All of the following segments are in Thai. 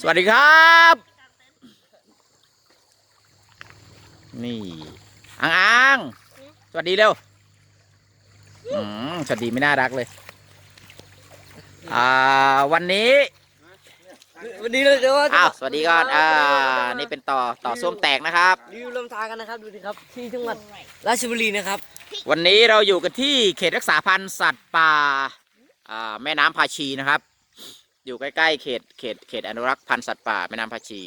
สวัสดีครับ นี่อังอังสวัสดีเร็วอืมสวัสดีไม่น่ารักเลย อ่า วันนี้วันนี้เราจะว่าอ้าวสวัสดีก่อน อ่า นี่เป็นต่อต่อส้วมแตกนะครับรีวิวลำธารกันนะครับดูสิครับที่จังหวัดราชบุรีนะครับ วันนี้เราอยู่กันที่เขตรักษาพันธุ์สัตว์ป่า อ่า แม่น้ำพาชีนะครับ อยู่ใกล้ๆเขตเขตเขตอนุรักษ์พันธุ์สัตว์ป่าแม่น้ำพาชี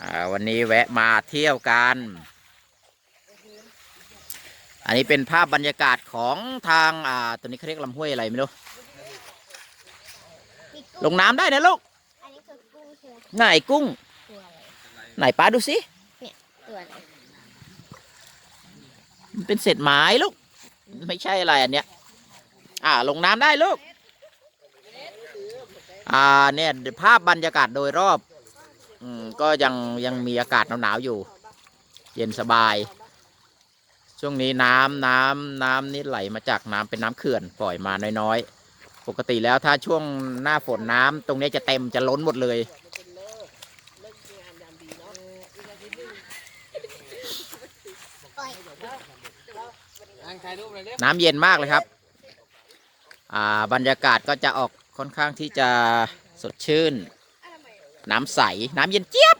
อ่าวันนี้แวะมาเที่ยวกัน อันนี้เป็นภาพบรรยากาศของทางอ่าตัวนี้เขาเรียกลำห้วยอะไรไม่รู้ลงน้ำได้นะลูกอันนี้คือกุ้งใช่ไหมไหนกุ้งตัวอะไรไหนป้าดูสิตัวอะไรมันเป็นเศษไม้ลูก ไม่ใช่อะไรอันเนี้ย อ่าลงน้ำได้ลูก อ่าเนี่ยภาพบรรยากาศโดยรอบอืมก็ยังยังมีอากาศหนาวๆอยู่ เย็นสบาย ช่วงนี้น้ำน้ำน้ำนี่ไหลมาจากน้ำเป็นน้ำเขื่อนปล่อยมาน้อยๆ ปกติแล้วถ้าช่วงหน้าฝนน้ำตรงนี้จะเต็มจะล้นหมดเลยน้ำเย็นมากเลยครับ อ่าบรรยากาศก็จะออก ค่อนข้างที่จะสดชื่น น้ำใส น้ำเย็นเจี๊ยบ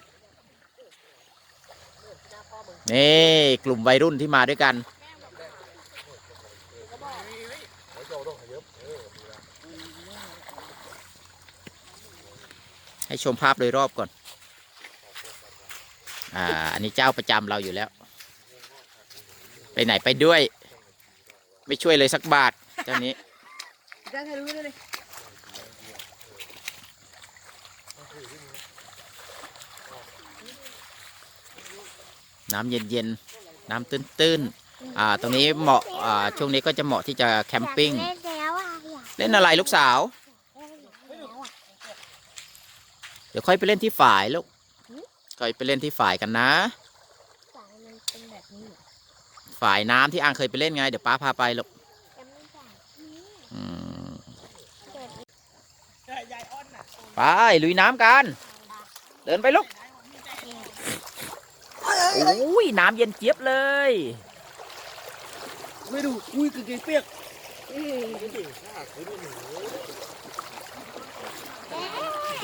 นี่กลุ่มวัยรุ่นที่มาด้วยกัน ให้ชมภาพโดยรอบก่อน อ่า อันนี้เจ้าประจำเราอยู่แล้ว ไปไหนไปด้วย ไม่ช่วยเลยสักบาท เจ้านี้ ได้ถ่ายรูปด้วยเลย น้ำเย็นๆ น้ำตื้นๆ อ่า ตรงนี้เหมาะ อ่า ช่วงนี้ก็จะเหมาะที่จะแคมปิ้ง อยากเล่นแล้วอะอยากเล่นอะไรลูกสาว เล่นแล้วอะเดี๋ยวค่อยไปเล่นที่ฝ่ายลูก ค่อยไปเล่นที่ฝ่ายกันนะสายมันเป็นแบบนี้เหรอ ฝ่ายน้ำที่อ่างเคยไปเล่นไง เดี๋ยวป้าพาไปลูก จะไม่แบบนี้ อืม เกิด ไป ลุยน้ำกัน เดินไปลูกโอ้ยน้ำเย็นเจี๊ยบเลย ไม่ดูอุ้ยกางเกงเปียก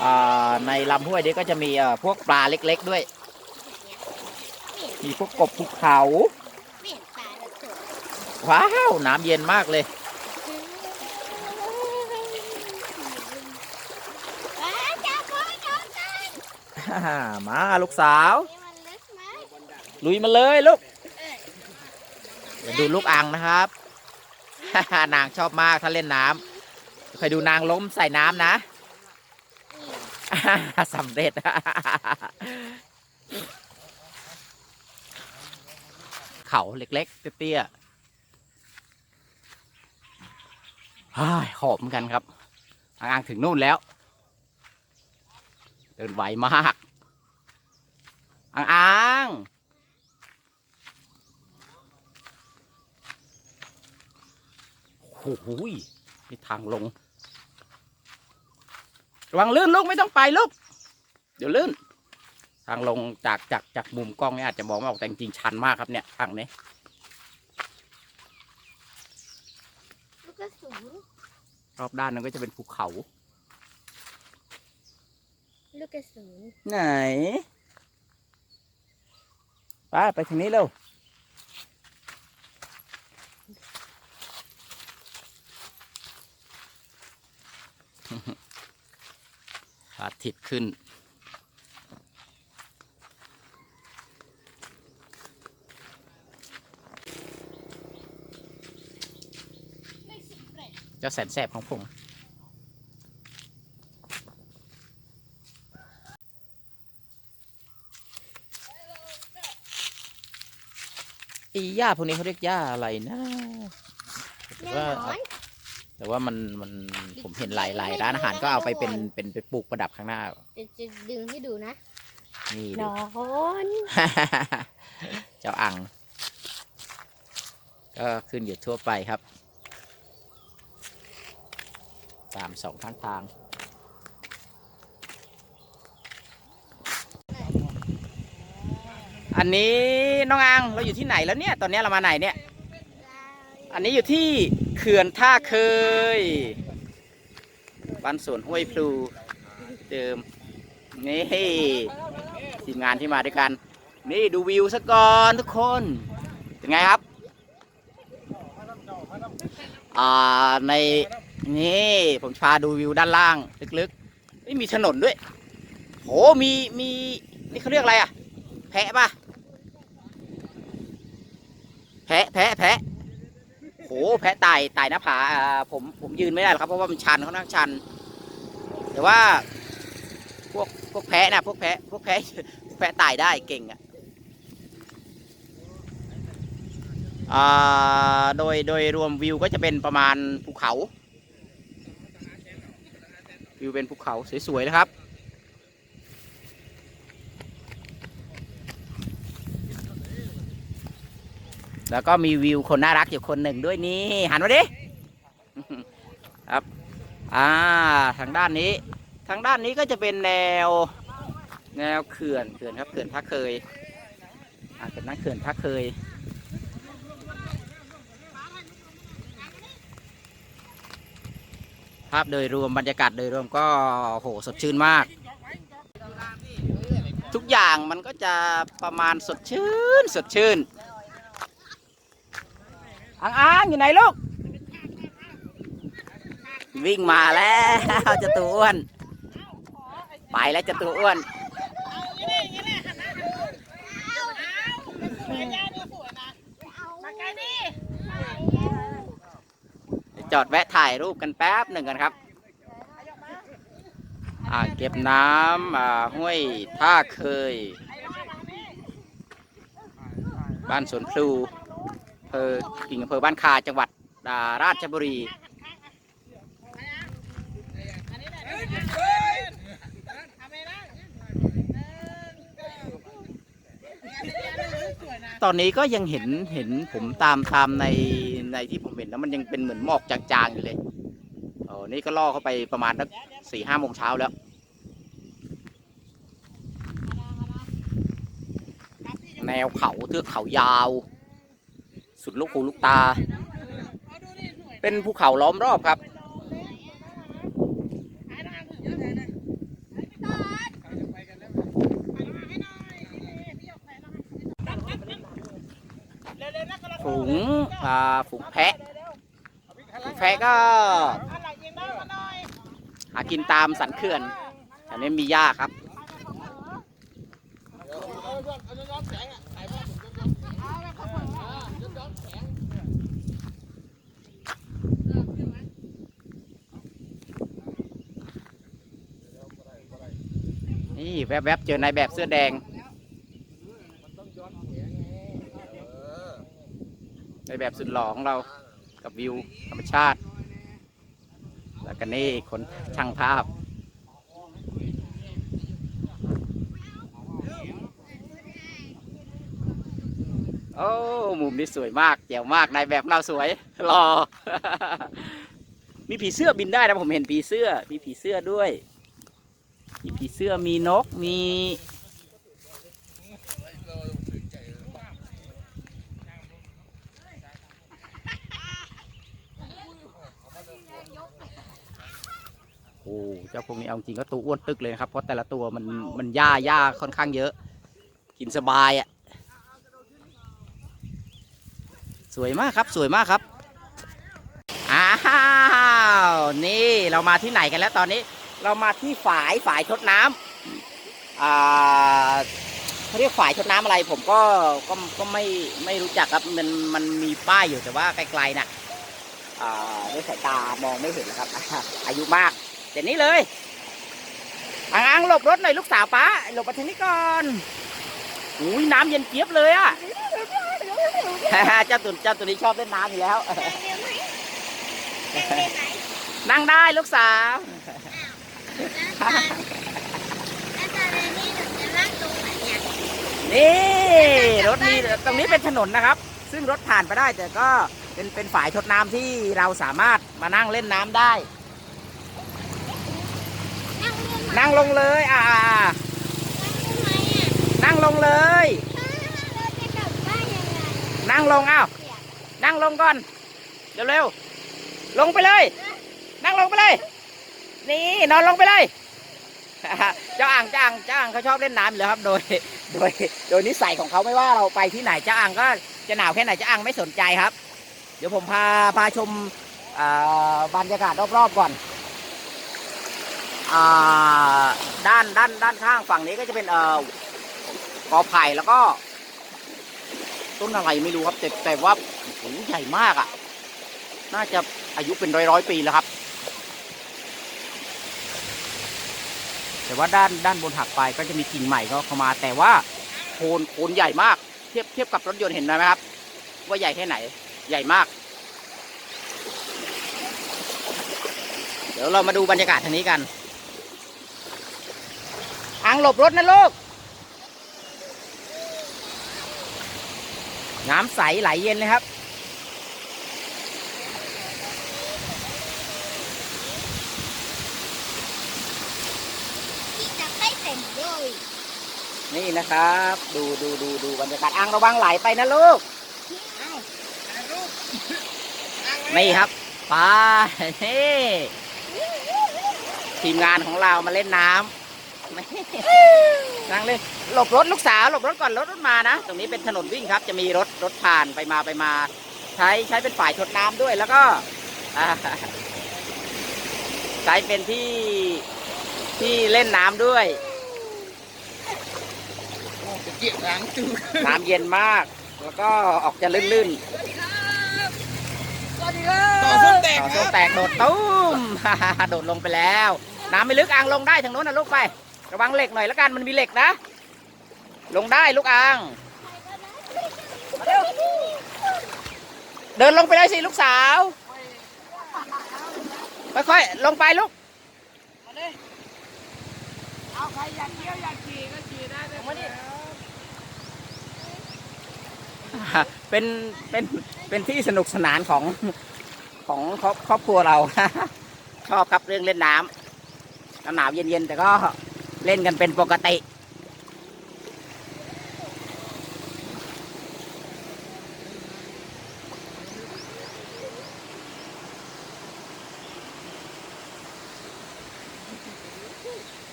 อ่าในลำห้วยนี้ก็จะมีเอ่อพวกปลาเล็กๆด้วย มีพวกกบภูเขาเปลี่ยนตาแล้วสวยว้าว น้ำเย็นมากเลย ว้าวจับมือจับกัน มาลูกสาว นี่มันลึกไหมลุยมาเลยลูกเอ้ยเดี๋ยวดูลูกอ่างนะครับ นางชอบมากถ้าเล่นน้ำเคยดูนางล้มใส่น้ำนะ นี่สำเร็จ เขาเล็กๆ เตี้ยๆเฮ้ยหอมกันครับ อ่างๆถึงนู่นแล้ว เดินไหวมาก อ่างๆโอ้โหยนี่ทางลง ระวังลื่นลูกไม่ต้องไปลูก เดี๋ยวลื่น ทางลงจากจากจากมุมกล้องเนี่ยอาจจะมองไม่ออกแต่จริงๆชันมากครับเนี่ยทางนี้ลูกกระสุนรอบด้านนั้นก็จะเป็นภูเขา ลูกกระสุนไหน ไปไปทางนี้เร็วอาทิตย์ขึ้น เจ้าแสนแสบของผม อีหญ้าพวกนี้เขาเรียกหญ้าอะไรนะแต่แน่ว่านอนแต่ว่ามันมันผมเห็นหลายหลายร้านอาหารก็เอาไปเป็นเป็นไปปลูกประดับข้างหน้า จะจะดึงให้ดูนะ นี่นดู อนเจ้าอัง ก็ขึ้นอยู่ทั่วไปครับ ตามสองข้างทาง อันนี้น้องอังเราอยู่ที่ไหนแล้วเนี่ย ตอนนี้เรามาไหนเนี่ย อันนี้อยู่ที่เขื่อนท่าเคยบ้านสวนห้วยพลูเดิมนี่ทีมงานที่มาด้วยกัน นี่ดูวิวซะก่อนทุกคนเป็นไงครับอ่าในนี่ผมพาดูวิวด้านล่างลึกๆไม่มีถนนด้วยโหมีมีนี่เขาเรียกอะไรอะแพะปะ แพะแพะแพะโหแพะไต่ไต่หน้าผาอ่าผมผมยืนไม่ได้หรอกครับเพราะว่ามันชันเขานั่งชัน แต่ว่า พวกพวกแพะนะพวกแพะพวกแพะพวกแพะไต่ได้เก่งอะอ่าโดยโดยรวมวิวก็จะเป็นประมาณภูเขา วิวเป็นภูเขาสวยๆนะครับ แล้วก็มีวิวคนน่ารักอยู่คนหนึ่งด้วยนี่หันมาดิครับอ่าทางด้านนี้ ทางด้านนี้ก็จะเป็นแนว แนวเขื่อนเขื่อนครับเขื่อนท่าเคยอ่าเป็นนั่นเขื่อนท่าเคยภาพโดยรวมบรรยากาศโดยรวมก็โหสดชื่นมาก ทุกอย่างมันก็จะประมาณสดชื่น สดชื่น อังอังอยู่ไหนลูก วิ่งมาแล้วจะตัวอ้วน ไปแล้วจะตัวอ้วนจอดแวะถ่ายรูปกันแป๊บหนึ่งกันครับอ่าเก็บน้ำอ่าห้วยท่าเคย บ้านสวนพลูำเภอกิ่งอำเภอบ้านคาจังหวัดาราชบุรีตอนนี้ก็ยังเห็นเห็นผมตามตามในในที่ผมเห็นแล้วมันยังเป็นเหมือนหมอกจางๆอยู่เลยโอ้นี่ก็ล่อเข้าไปประมาณสักสี่ห้าโมงเช้าแล้วแนวเขาเทือกเขายาว สุดลูกหูลูกตา เป็นภูเขาล้อมรอบครับฝูงอ่าฝูงแพะฝูงแพะก็หากินตามสันเขื่อนอันนี้มีหญ้าครับ แวบๆเจอนายแบบเสื้อแดงในแบบสุดหล่อของเรากับวิวธรรมชาติ แล้วก็นี่คนช่างภาพโอ้มุมนี้สวยมากเจ๋วมากนายแบบเราสวยหล่อมีผีเสื้อบินได้นะผมเห็นผีเสื้อ มีผีเสื้อด้วย มีผีเสื้อมีนกมีโอ้เจ้าพวกนี้เอาจริงก็ตัวอ้วนตึกเลยนะครับ เพราะแต่ละตัวมันมันหญ้าหญ้าค่อนข้างเยอะ กินสบายอะ่ะ สวยมากครับสวยมากครับ อ้าว นี่เรามาที่ไหนกันแล้วตอนนี้ เรามาที่ฝายฝายทดน้ำอ่าเขาเรียกฝายทดน้ำอะไร ผมก็ก็ก็ไม่ไม่รู้จักครับมันมันมีป้ายอยู่แต่ว่าไกลๆน่ะอ่าด้วยสายตามองไม่เห็นนะครับ อายุมากเดี๋ยวนี้เลยอังอังหลบรถหน่อยลูกสาวป้าหลบมาทางนี้ก่อนอุ้ยน้ำเย็นเจี๊ยบเลยอะเจ้าตัวเจ้าตัวนี้ชอบเล่นน้ำอยู่แล้ว นั่งได้ลูกสาว นี่รถนี้ตรงนี้เป็นถนนนะครับ ซึ่งรถผ่านไปได้แต่ก็เป็นเป็นฝ่ายทดน้ำที่เราสามารถมานั่งเล่นน้ำได้ นั่งลงเลยอ่านั่งลงเลย นั่งลงอ้าวนั่งลงก่อนเร็วๆลงไปเลย นั่งลงไปเลย นี่นอนลงไปเลย เจ้าอ่างเจ้าอ่างเจ้าอ่างเขาชอบเล่นน้ำอยู่แล้วครับ โดย โดย โดยนิสัยของเขาไม่ว่าเราไปที่ไหนเจ้าอ่างก็จะหนาวแค่ไหนเจ้าอ่างไม่สนใจครับ เดี๋ยวผมพาพาชมบรรยากาศรอบๆก่อนอด้านด้านด้านข้างฝั่งนี้ก็จะเป็นเอ่อกอไผ่แล้วก็ ต้นอะไรไม่รู้ครับแต่แต่ว่าโอ้ใหญ่มากอะ น่าจะอายุเป็นร้อยร้อยปีแล้วครับ แต่ว่าด้านด้านบนหักไปก็จะมีกิ่งใหม่ก็เข้ามา แต่ว่าโคนโคนใหญ่มาก เทียบเทียบกับรถยนต์เห็นไหมครับ ว่าใหญ่แค่ไหน ใหญ่มาก เดี๋ยวเรามาดูบรรยากาศทางนี้กันอังหลบรถนะลูกน้ำใสไหลเย็นเลยครับ ที่จะให้เต็มเลย นี่นะครับ ดูดูดูดูบรรยากาศอังระวังไหลไปนะลูกนี่ครับไปนี่ทีมงานของเรามาเล่นน้ำนี่นั่งเลยหลบรถลูกสาวหลบรถก่อนรถรถมานะ ตรงนี้เป็นถนนวิ่งครับ จะมีรถรถผ่านไปมาไปมา ใช้ใช้เป็นฝ่ายชดน้ำด้วยแล้วก็อ่าใช้เป็นที่ที่เล่นน้ำด้วย เกี่ยงล้างจูน้ำเย็นมาก แล้วก็ออกจะลื่นสวัสดีครับๆต่อส้มแตกต่อส้มแตกโดดตุ้ม โดดลงไปแล้ว น้ำไม่ลึกอ่างลงได้ทางโน้นนะลูกไป ระวังเหล็กหน่อยแล้วกันมันมีเหล็กนะ ลงได้ลูกอ่างมาเร็วเดินลงไปเลยสิลูกสาว ค่อยๆลงไปลูก เอาใครอยากเที่ยวอยากขี่ก็ขี่ได้เลยมาดิ เป็นเป็นเป็นที่สนุกสนานของของครอบครอบครัวเรา ชอบครับเรื่องเล่นน้ำหนาวเย็นๆแต่ก็เล่นกันเป็นปกติ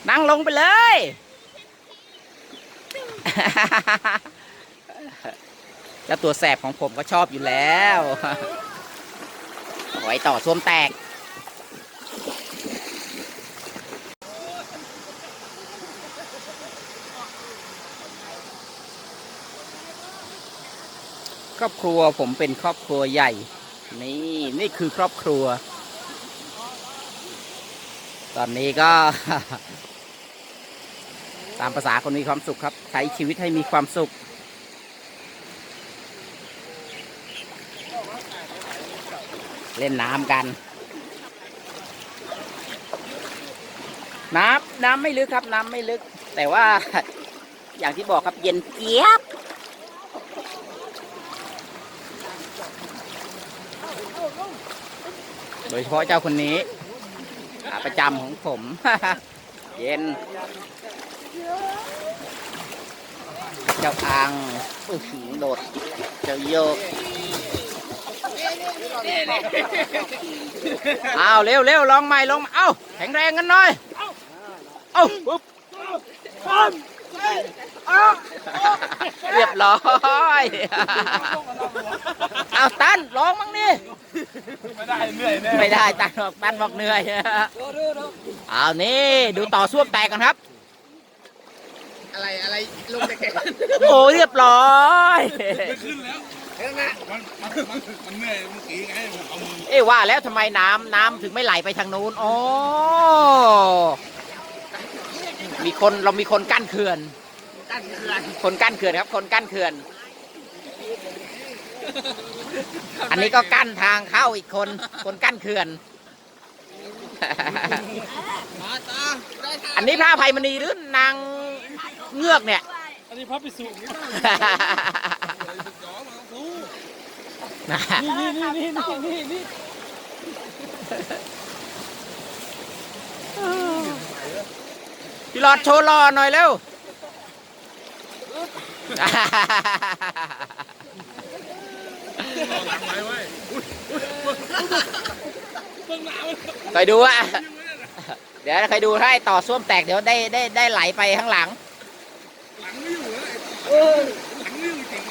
นั่งลงไปเลย เจ้าตัวแสบของผมก็ชอบอยู่แล้วไว้ต่อส้วมแตก ครอบครัวผมเป็นครอบครัวใหญ่ นี่นี่คือครอบครัว ตอนนี้ก็ ตามภาษาคนมีความสุขครับ ใช้ชีวิตให้มีความสุข เล่นน้ำกัน น้ำน้ำไม่ลึกครับ น้ำไม่ลึก แต่ว่าอย่างที่บอกครับเย็นเจี๊ยบโดยเฉพาะเจ้าคนนี้ขาประจำของผม เย็น เจ้าอังอื้อหือโดด เจ้าโยก อ้าวเร็วเร็วลองใหม่ลองเอ้าแข็งแรงกันหน่อย เอ้าปุ๊บเรียบร้อยเอาตันลองมั้งนี่ไม่ได้เหนื่อยแน่ไม่ได้ตันบอกตันบอกเหนื่อยเอานี่ดูต่อส้วมแตกกันครับ อะไรอะไรลงแต่แขนโอ้เรียบร้อยไม่ขึ้นแล้ว เห็นไหมมันมันมันมันเหนื่อยเมื่อกี้ไงผมเอามือเอ้ว่าแล้วทำไมน้ำน้ำถึงไม่ไหลไปทางนู้นอ๋อมีคนเรามีคนกั้นเขื่อน ตั้งเขื่อนคนกั้นเขื่อนครับ คนกั้นเขื่อน อันนี้ก็กั้นทางเข้าอีกคน คนกั้นเขื่อน มาตาได้ทางอันนี้พระอภัยมณีหรือนางเงือกเนี่ย อันนี้พับไปสู่ นี่นี่นี่นี่นี่นี่พี่หลอดโชว์หล่อหน่อยเร็วต่อหลังไว้ไว้อุ้ยอุ้ยเบิ่งหนาวเลยคอยดูอะ เดี๋ยวคอยดูถ้าไอ้ต่อส้วมแตกเดี๋ยวได้ได้ได้ไหลไปข้างหลัง หลังไม่อยู่แล้วไอ้หลังไม่อยู่จริง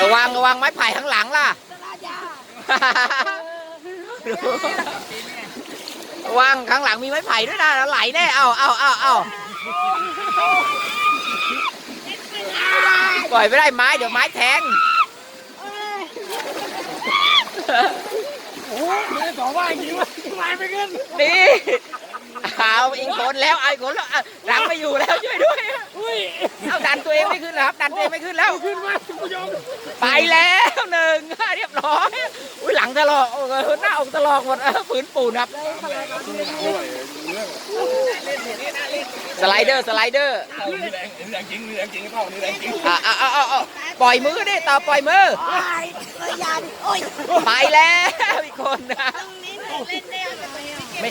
ระวังระวังไม้ไผ่ข้างหลังล่ะระวังข้างหลังมีไม้ไผ่ด้วยนะแล้วไหลแน่เอาเอาเอาเอาปล่อยไม่ได้ไม้เดี๋ยวไม้แทงไม่ได้ต่อว่าจริงวะลายไปเงินนี่ เอาอีกคนแล้วเอาอีกคนแล้วอะหลังไม่อยู่แล้วช่วยด้วยอุ้ยเอาดันตัวเองไม่ขึ้นแล้วครับดันตัวเองไม่ขึ้นแล้ว ขึ้นมากูยอมไปแล้วหนึ่งเรียบร้อยอุ้ยหลังตลอกโอ้โหหน้าอกตลอกหมดเออฝืนปูนครับสไลเดอร์สไลเดอร์นี่แรงนี่แรงจริงนี่แรงจริงเข้านี่แรงจริงอะอะอะอะอะปล่อยมือดิต่อปล่อยมือไปแล้วอีกคนนะไม่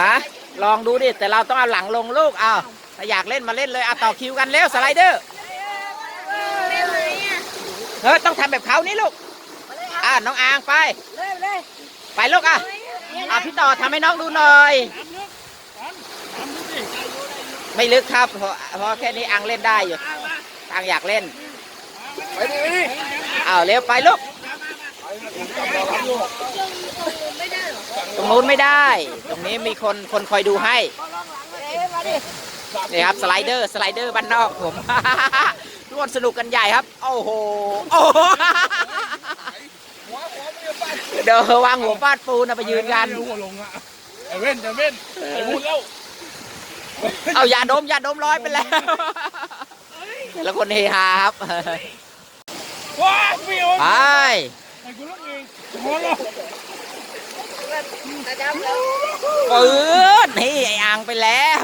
ฮะ ลองดูดิ แต่เราต้องเอาหลังลงลูกเอาถ้าอยากเล่นมาเล่นเลยเอาต่อคิวกันเร็วสไลเดอร์เฮ้ยต้องทำแบบเขานี่ลูกอะน้องอางไป ไปลูกอะอะพี่ต่อทำให้น้องดูหน่อย ไม่ลึกครับเพราะเพราะแค่นี้อังเล่นได้อยู่อังอยากเล่นไปดิไปดิอ้าวเร็วไปลูก ตรงนู้นไม่ได้ ตรงนี้มีคนคนคอยดูให้นี่ครับสไลเดอร์สไลเดอร์บ้านนอกผมทุกคนสนุกกันใหญ่ครับ โอ้โหโอ้โหเดี๋ยววางหัวฟาดปูนเอาไปยืนกันหัวลงอะไอเว้นไอเว้นไอ้พูดแล้วเอายาดมยาดมร้อยไปแล้วแต่ละคนเฮฮาครับว้าไม่เอาไป ไอ้กูรักเองหัวเราปืนนี่ไอ้อ่างไปแล้ว